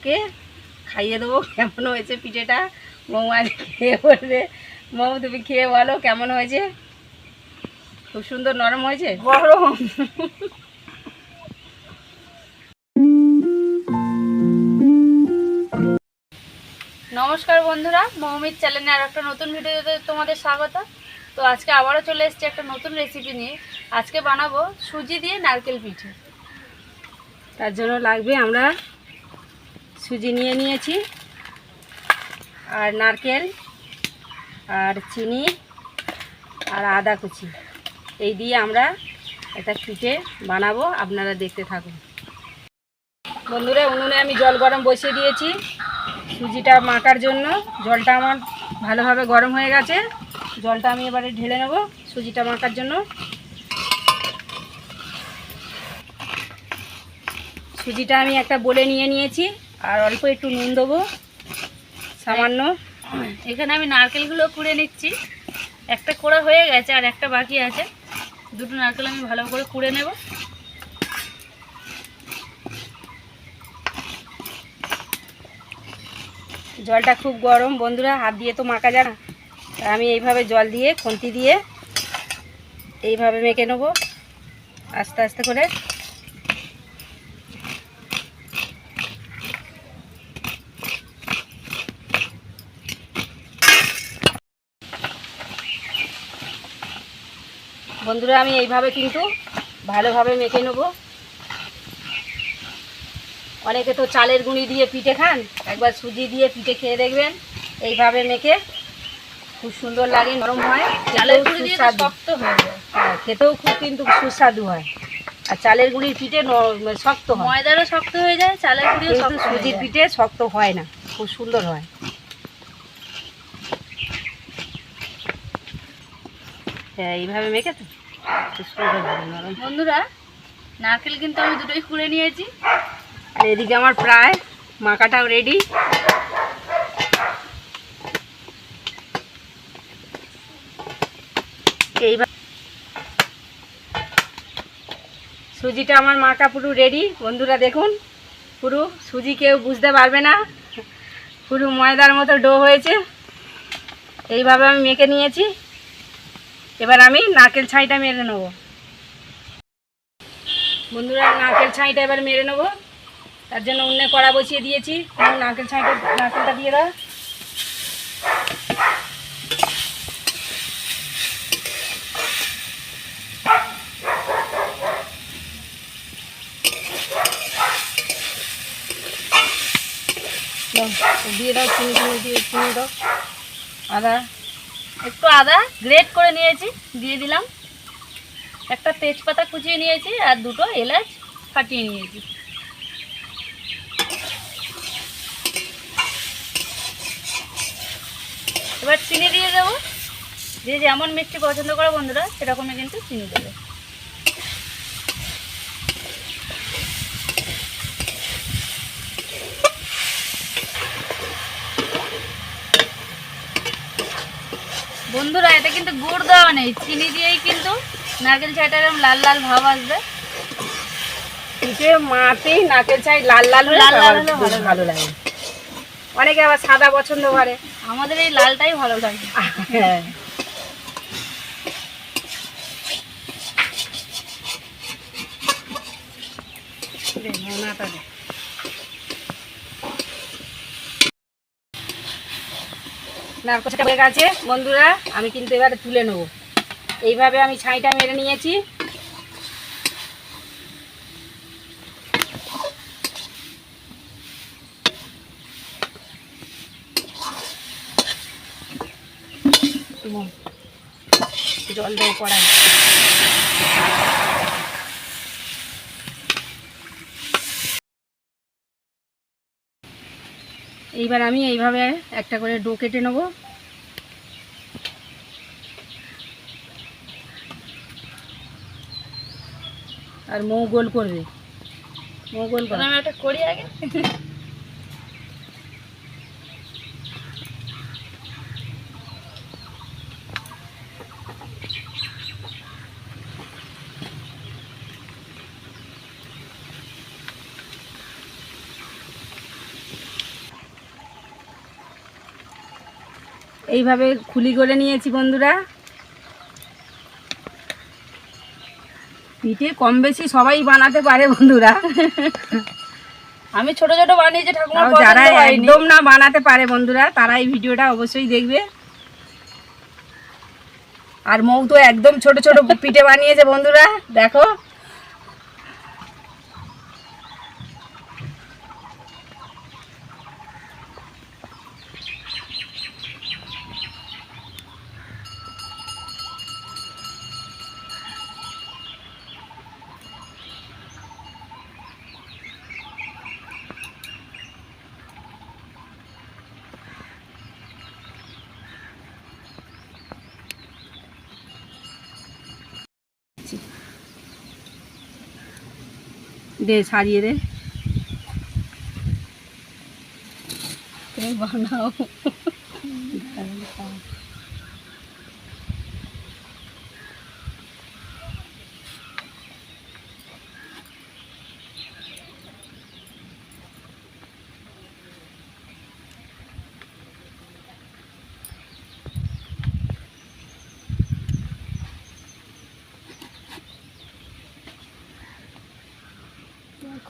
কে? খাইয়ে দেবো কেমন হয়েছে পিঠেটা? মৌ আজ খেয়ে বলবে মৌ তুমি খেয়ে বলো কেমন হয়েছে? খুব সুন্দর নরম হয়েছে? গরম। নমস্কার বন্ধুরা মৌমির চ্যানেলে আর একটা নতুন ভিডিওতে তোমাদের স্বাগত। তো আজকে আবারও চলে এসেছি একটা নতুন রেসিপি নিয়ে। আজকে বানাবো সুজি দিয়ে নারকেল পিঠে। তার জন্য লাগবে আমরা সুজি নিয়ে নিয়েছি। আর নারকেল, আর চিনি, আর আদা কুচি। এই দিয়ে আমরা একটা পিঠে বানাবো, আপনারা দেখতে থাকুন। বন্ধুরা, উনুনে আমি জল গরম বসিয়ে দিয়েছি। সুজিটা মাখার জন্য জলটা আমার ভালোভাবে গরম হয়ে গেছে। জলটা আমি এবারে ঢেলে নেব সুজিটা মাখার জন্য। সুজিটা আমি একটা বলে নিয়ে নিয়েছি। আর অল্প একটু নুন দেবো, সামান্য। এখানে আমি নারকেলগুলো কুড়ে নিচ্ছি। একটা কোড়া হয়ে গেছে আর একটা বাকি আছে। দুটো নারকেল আমি ভালো করে কুড়ে নেব। জলটা খুব গরম, বন্ধুরা, হাত দিয়ে তো মাখা যায় না। আমি এইভাবে জল দিয়ে, খুন্তি দিয়ে এইভাবে মেখে নেব। আস্তে আস্তে করে। বন্ধুরা আমি এইভাবে কিন্তু ভালোভাবে মেখে নেব। অনেকে তো চালের গুঁড়ি দিয়ে পিঠে খান একবার সুজি দিয়ে পিঠে খেয়ে দেখবেন। এইভাবে মেখে খুব সুন্দর লাগে নরম হয় চালের গুঁড়ি দিয়ে শক্ত হয়ে যায়। হ্যাঁ খেতেও খুব কিন্তু সুস্বাদু হয়। আর চালের গুঁড়ির পিঠে ন- শক্ত হয়। ময়দারও শক্ত হয়ে যায় চালের গুঁড়িও শক্ত সুজির পিঠে শক্ত হয় না খুব সুন্দর হয়। হ্যাঁ এইভাবে মেখে তো বন্ধুরা, নারকেল কিন্তু আমি দুটোই কুড়ে নিয়েছি। আর এদিকে আমার প্রায় মাখাটাও রেডি এইবার সুজিটা আমার মাখা পুরো রেডি বন্ধুরা দেখুন, পুরো সুজি কেউ বুঝতে পারবে না। পুরো ময়দার মতো ডো হয়েছে। এইভাবে আমি মেখে নিয়েছি। এবার আমি নারকেল ছাইটা মেরে নেব। বন্ধুরা নারকেল ছাইটা এবার মেরে নেব। তার জন্য অন্য কড়া বসিয়ে দিয়েছি। নারকেল ছাইটা নারকেলটা দিয়ে দাও, দিয়ে দাও চিনি চিনি দিয়ে চিনি দাও। আদা। একটু আদা গ্রেট করে নিয়েছি, দিয়ে দিলাম। একটা তেজপাতা কুচিয়ে নিয়েছি আর দুটো এলাচ ফাটিয়ে নিয়েছি। এবার চিনি দিয়ে দেবো। যে যেমন মিষ্টি পছন্দ করে বন্ধুরা, সেরকমই কিন্তু চিনি দেবে। বন্ধুরা এটা কিন্তু গুড় দেওয়া নেই। চিনি দিয়েই কিন্তু নারকেল চাটা এরকম লাল লাল ভাব আসবে। পিঠে মাতেই নারকেল ছাই লাল লাল লাল লাল হলে ভালো লাগে। অনেকে আবার সাদা পছন্দ করে। আমাদের এই লালটাই ভালো লাগে। হ্যাঁ। নারকেলটা হয়ে গেছে। বন্ধুরা, আমি কিন্তু এবারে তুলে নেব। এইভাবে আমি ছাইটা মেরে নিয়েছি। জল দেবো কড়াই এইবার আমি এইভাবে একটা করে ডো কেটে নেব। আর মৌ গোল করবে। মৌ গোল করবে একটা করি আগে। এইভাবে খুলি করে নিয়েছি বন্ধুরা। পিঠে কম বেশি সবাই বানাতে পারে বন্ধুরা। আমি ছোট ছোট বানিয়েছি পছন্দ যারা একদম না বানাতে পারে বন্ধুরা তারা এই ভিডিওটা অবশ্যই দেখবে। আর মৌ তো একদম ছোট ছোট পিঠে বানিয়েছে বন্ধুরা দেখো। দে ছাড়িয়ে দে। তুমি বানাও।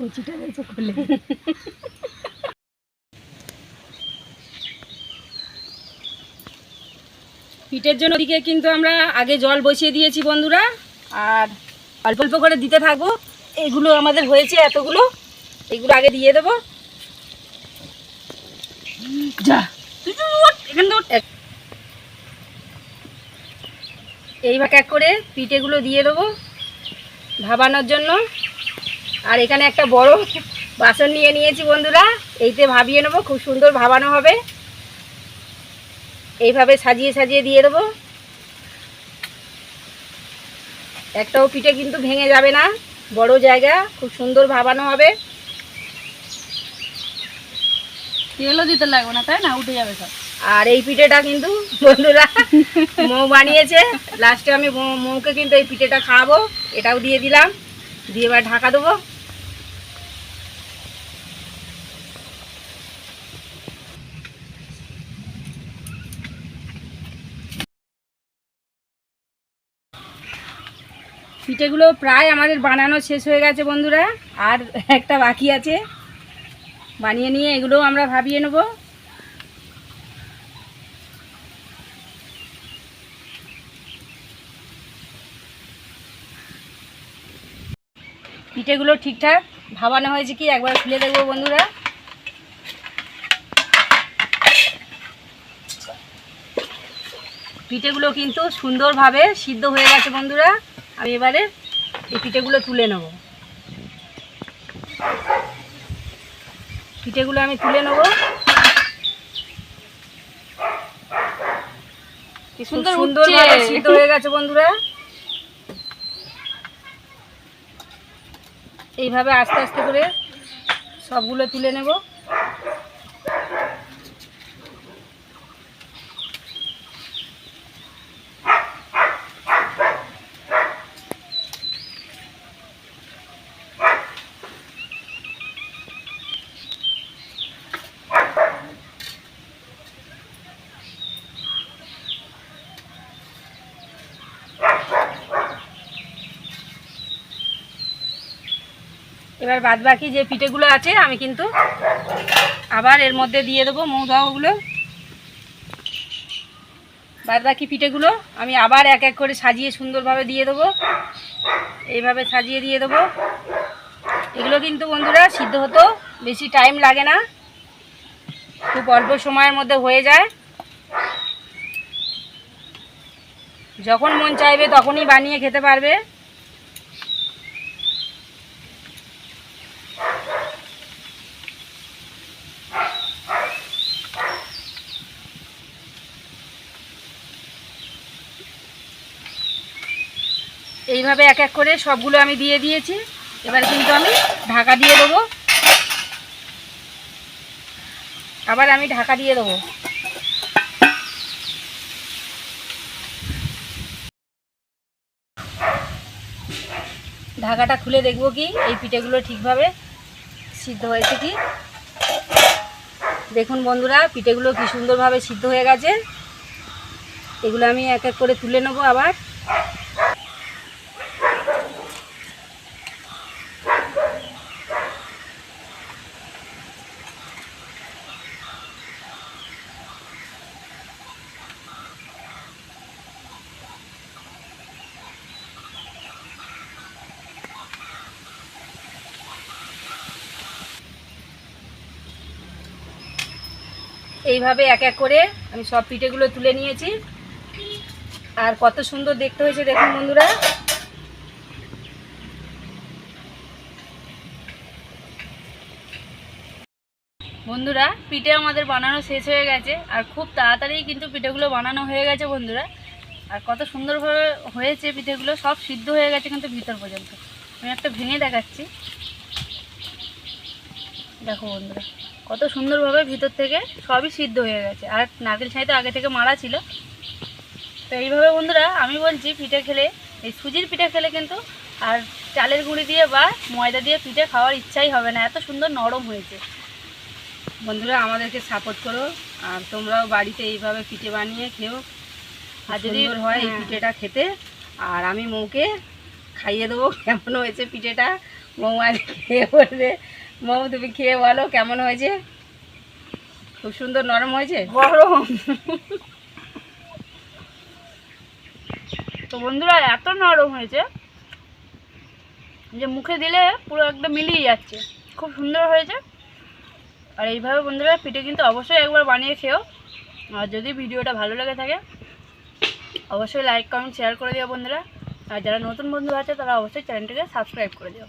কচিটা পিঠের জন্য দিকে কিন্তু আমরা আগে জল বসিয়ে দিয়েছি বন্ধুরা, আর অল্প অল্প করে দিতে থাকব। এগুলো আমাদের হয়েছে এতগুলো, এগুলো আগে দিয়ে দেবো। এক- এক করে পিঠেগুলো দিয়ে দেবো ভাবানোর জন্য। আর এখানে একটা বড় বাসন নিয়ে নিয়েছি বন্ধুরা। এইতে ভাবিয়ে নেব খুব সুন্দর ভাবানো হবে। এইভাবে সাজিয়ে সাজিয়ে দিয়ে দেবো। একটাও পিঠে কিন্তু ভেঙে যাবে না। বড় জায়গা খুব সুন্দর ভাবানো হবে। তেলও দিতে লাগবে না তাই না? উঠে যাবে সব। আর এই পিঠেটা কিন্তু বন্ধুরা মৌ বানিয়েছে। লাস্টে আমি মৌকে কিন্তু এই পিঠেটা খাওয়াবো। এটাও দিয়ে দিলাম। দিয়ে এবার ঢাকা দেবো। পিঠেগুলো প্রায় আমাদের বানানো শেষ হয়ে গেছে বন্ধুরা। আর একটা বাকি আছে। বানিয়ে নিয়ে এগুলোও আমরা ভাবিয়ে নেব। পিঠেগুলো ঠিকঠাক ভাবানো হয়েছে কি একবার খুলে দেখব বন্ধুরা। পিঠেগুলো কিন্তু সুন্দরভাবে সিদ্ধ হয়ে গেছে বন্ধুরা। আমি এবারে এই পিঠেগুলো তুলে নেব। পিঠেগুলো আমি তুলে নেব। সুন্দর সুন্দরভাবে সিদ্ধ হয়ে গেছে বন্ধুরা। এইভাবে আস্তে আস্তে করে সবগুলো তুলে নেব। এবার বাদ বাকি যে পিঠেগুলো আছে, আমি কিন্তু আবার এর মধ্যে দিয়ে দেবো মৌদাওগুলো বাদ বাকি পিঠেগুলো আমি আবার এক এক করে সাজিয়ে সুন্দরভাবে দিয়ে দেবো। এইভাবে সাজিয়ে দিয়ে দেবো। এগুলো কিন্তু বন্ধুরা সিদ্ধ হতো বেশি টাইম লাগে না। খুব অল্প সময়ের মধ্যে হয়ে যায়। যখন মন চাইবে তখনই বানিয়ে খেতে পারবে। এইভাবে এক এক করে সবগুলো আমি দিয়ে দিয়েছি। এবার কিন্তু আমি ঢাকা দিয়ে দেবো। আবার আমি ঢাকা দিয়ে দেবো। ঢাকাটা খুলে দেখব কি, এই পিঠেগুলো ঠিকভাবে সিদ্ধ হয়েছে কি। দেখুন বন্ধুরা, পিঠেগুলো কি সুন্দরভাবে সিদ্ধ হয়ে গেছে। এগুলো আমি এক এক করে তুলে নেব আবার। এইভাবে এক এক করে আমি সব পিঠেগুলো তুলে নিয়েছি। আর কত সুন্দর দেখতে হয়েছে দেখুন বন্ধুরা। বন্ধুরা, পিঠে আমাদের বানানো শেষ হয়ে গেছে। আর খুব তাড়াতাড়ি কিন্তু পিঠেগুলো বানানো হয়ে গেছে বন্ধুরা। আর কত সুন্দরভাবে হয়েছে পিঠেগুলো, সব সিদ্ধ হয়ে গেছে কিন্তু ভিতর পর্যন্ত। আমি একটা ভেঙে দেখাচ্ছি। দেখো বন্ধুরা। কত সুন্দরভাবে ভিতর থেকে সবই সিদ্ধ হয়ে গেছে। আর নারকেল ছাই তো আগে থেকে মারা ছিল। তো এইভাবে বন্ধুরা আমি বলছি পিঠে খেলে এই সুজির পিঠে খেলে কিন্তু আর চালের গুঁড়ি দিয়ে বা ময়দা দিয়ে পিঠে খাওয়ার ইচ্ছাই হবে না। এত সুন্দর নরম হয়েছে। বন্ধুরা আমাদেরকে সাপোর্ট করো। আর তোমরাও বাড়িতে এইভাবে পিঠে বানিয়ে খেও। আর যদি হয় এই হ্যাঁ। পিঠেটা খেতে আর আমি মৌকে খাইয়ে দেবো কেমন হয়েছে পিঠেটা। মৌ আজ খেয়ে বলবে। মৌ তুমি খেয়ে বলো কেমন হয়েছে? খুব সুন্দর নরম হয়েছে? গরম। তো বন্ধুরা এত নরম হয়েছে যে মুখে দিলে পুরো একদম মিলিয়ে যাচ্ছে। খুব সুন্দর হয়েছে। আর এইভাবে বন্ধুরা পিঠে কিন্তু অবশ্যই একবার বানিয়ে খেও। আর যদি ভিডিওটা ভালো লেগে থাকে অবশ্যই লাইক কমেন্ট শেয়ার করে দিও বন্ধুরা। আর যারা নতুন বন্ধু আছে তারা অবশ্যই চ্যানেলটিকে সাবস্ক্রাইব করে দিও।